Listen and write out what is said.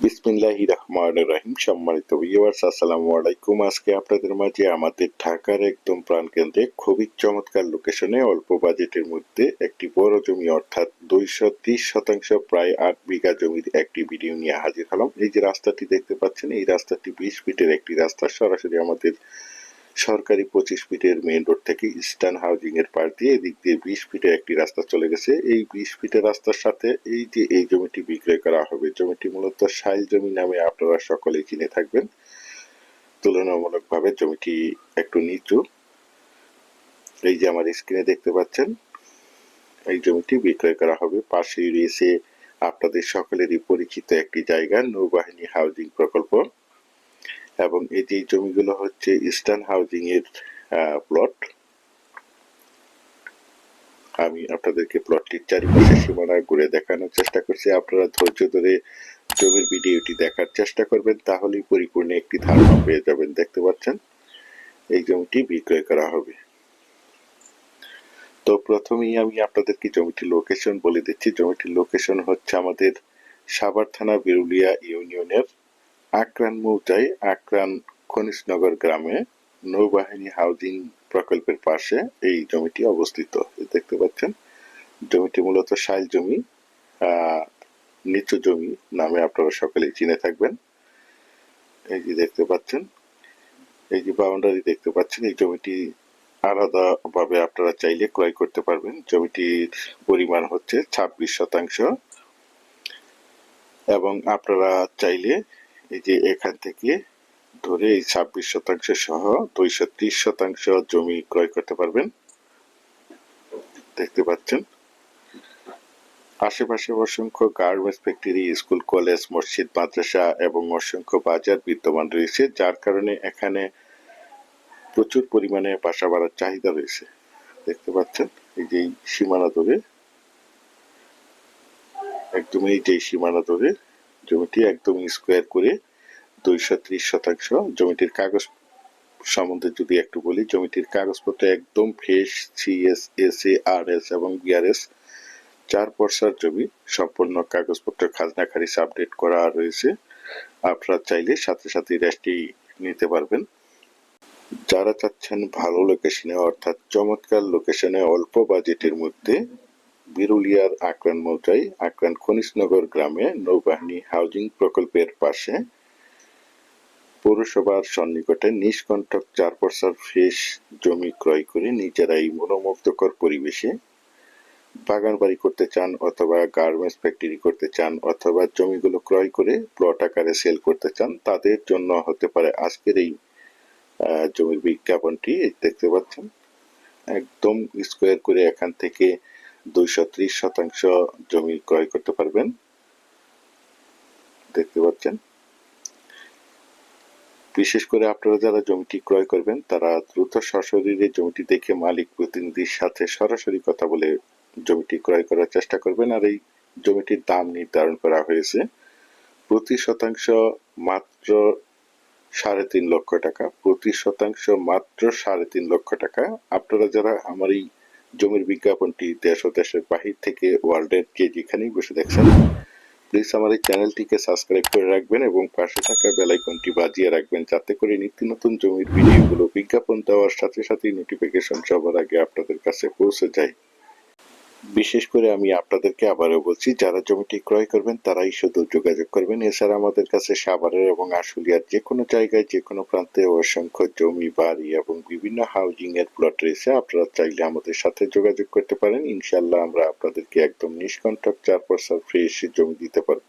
বিসমিল্লাহি রহমান রাহিম, সম্মানিত ভিউয়ার্স আসসালামু আলাইকুম। আজকে আপনাদের মাঝে আমাদের ঢাকার একদম প্রাণকেন্দ্রে খুবই চমৎকার লোকেশনে অল্প বাজেটের মধ্যে একটি বড় জমি, অর্থাৎ দুইশো ত্রিশ শতাংশ প্রায় আট বিঘা জমির একটি ভিডিও নিয়ে হাজির হলাম। এই যে রাস্তাটি দেখতে পাচ্ছেন, এই রাস্তাটি বিশ ফিটের একটি রাস্তা। সরাসরি আমাদের সরকারি পঁচিশ ফিটের মেইন রোড থেকে ইস্টার্ন হাউজিং এর পার দিয়ে এদিক দিয়ে বিশ ফিটের একটি রাস্তা চলে গেছে। এই বিশ ফিটের রাস্তার সাথে এই যে এই জমিটি বিক্রয় করা হবে, জমিটি মূলত সাইল জমি নামে আপনারা সকলেই চিনে থাকবেন। তুলনামূলকভাবে জমিটি একটু নিচু। এই যে আমার স্ক্রিনে দেখতে পাচ্ছেন, এই জমিটি বিক্রয় করা হবে। পাশেই রয়েছে আপনাদের সকলেরই পরিচিত একটি জায়গা, নৌবাহিনী হাউজিং প্রকল্প। এবং এই যে জমিগুলো হচ্ছে ইস্টার্ন হাউজিং এর প্লট আমি আপনাদেরকে প্লটটির চারিপাশে সীমানা ঘুরে দেখানোর চেষ্টা করছি। আপনারা ধৈর্য ধরে জমির ভিডিওটি দেখার চেষ্টা করবেন, তাহলেই পরিপূর্ণ একটি ধারণা পেয়ে যাবেন, দেখতে পাচ্ছেন? এই জমিটি বিক্রয় করা হবে। তো প্রথমেই আমি আপনাদেরকে জমিটির লোকেশন বলে দিচ্ছি। জমিটির লোকেশন হচ্ছে আমাদের সাভার থানা, বিরুলিয়া ইউনিয়নের আক্রান মৌজায় আক্রান খনিজনগর গ্রামে নৌবাহিনী হাউজিং প্রকল্পের পাশে এই জমিটি অবস্থিত। দেখতে পাচ্ছেন, জমিটি মূলত শাইল জমি নিচু জমি নামে আপনারা সকলেই চিনে থাকবেন। এই যে দেখতে পাচ্ছেন, এই যে বাউন্ডারি দেখতে পাচ্ছেন, এই জমিটি আলাদা ভাবে আপনারা চাইলে ক্রয় করতে পারবেন। জমিটির পরিমাণ হচ্ছে ছাব্বিশ শতাংশ। এবং আপনারা চাইলে এই যে এখান থেকে ধরে এই ছাব্বিশ শতাংশ সহ দুইশো ত্রিশ শতাংশ জমি ক্রয় করতে পারবেন। দেখতে পাচ্ছেন। আশেপাশে অসংখ্য গার্মেন্টস ফ্যাক্টরি স্কুল কলেজ মসজিদ, মাদ্রাসা এবং অসংখ্য বাজার বিদ্যমান রয়েছে, যার কারণে এখানে প্রচুর পরিমাণে বাসা বাড়ার চাহিদা রয়েছে। দেখতে পাচ্ছেন, এই যে সীমানা ধরে, একদমই যে সীমানা ধরে জমিটি একদম স্কোয়ার করে দুইশো ত্রিশ শতাংশ জমিটির কাগজ সম্বন্ধে যদি একটু বলি, জমিটির কাগজপত্র একদম fresh CS S A R S এবং বিআরএস চার পর্সার জমি, সম্পূর্ণ কাগজপত্র, খাজনা, খারিজ আপডেট করা রয়েছে। আপনারা চাইলে সাথে সাথে রেস্টটি নিতে পারবেন। যারা চাচ্ছেন ভালো লোকেশনে অর্থাৎ চমৎকার লোকেশনে অল্প বাজেটের মধ্যে বিরুলিয়ার আক্রান মৌজায় আক্রান খনিজনগর গ্রামে নৌবাহিনী হাউজিং প্রকল্পের পাশে পৌরসভার সন্নিকটে নিষ্কণ্ঠক চার পর্সার ফ্রেশ জমি ক্রয় করে নিজেরাই মনোমুগ্ধকর পরিবেশে বাগান বাড়ি করতে চান অথবা গার্মেন্টস ফ্যাক্টরি করতে চান অথবা জমিগুলো ক্রয় করে প্লট আকারে সেল করতে চান, তাদের জন্য হতে পারে আজকের এই জমির বিজ্ঞাপনটি। দেখতে পাচ্ছেন? একদম স্কোয়ার করে এখান থেকে দুইশো ত্রিশ শতাংশ জমি ক্রয় করতে পারবেন। দেখতে পাচ্ছেন? বিশেষ করে আপনারা যারা জমিটি ক্রয় করবেন, তারা দ্রুত সশরীরে জমিটি দেখে মালিক প্রতিনিধির সাথে সরাসরি কথা বলে জমিটি ক্রয় করার চেষ্টা করবেন আর এই জমিটির দাম নির্ধারণ করা হয়েছে। প্রতি শতাংশ মাত্র সাড়ে তিন লক্ষ টাকা। প্রতি শতাংশ মাত্র সাড়ে তিন লক্ষ টাকা। আপনারা যারা আমার এই জমির বিজ্ঞাপনটি দেশ ও দেশের বাহির থেকে ওয়ার্ল্ডের যে যেখানেই বসে দেখছেন প্লিজ আমাদের চ্যানেলটিকে সাবস্ক্রাইব করে রাখবেন এবং পাশে থাকা বেলাইকনটি বাজিয়ে রাখবেন যাতে করে নিত্য নতুন জমির ভিডিওগুলো বিজ্ঞাপন দেওয়ার সাথে সাথে নোটিফিকেশন সবার আগে আপনাদের কাছে পৌঁছে যায়। বিশেষ করে আমি আপনাদেরকে আবারও বলছি, যারা জমিটি ক্রয় করবেন তারাই শুধু যোগাযোগ করবেন। এছাড়া আমাদের কাছে সাভারের এবং আশুলিয়ার যে কোনো জায়গায় যে কোনো প্রান্তে অসংখ্য জমি, বাড়ি এবং বিভিন্ন হাউজিং এর প্লট রয়েছে। আপনারা চাইলে আমাদের সাথে যোগাযোগ করতে পারেন। ইনশাল্লাহ আমরা আপনাদেরকে একদম নিষ্কণ্ঠক চার পয়সা ফ্রেশ জমি দিতে পারব।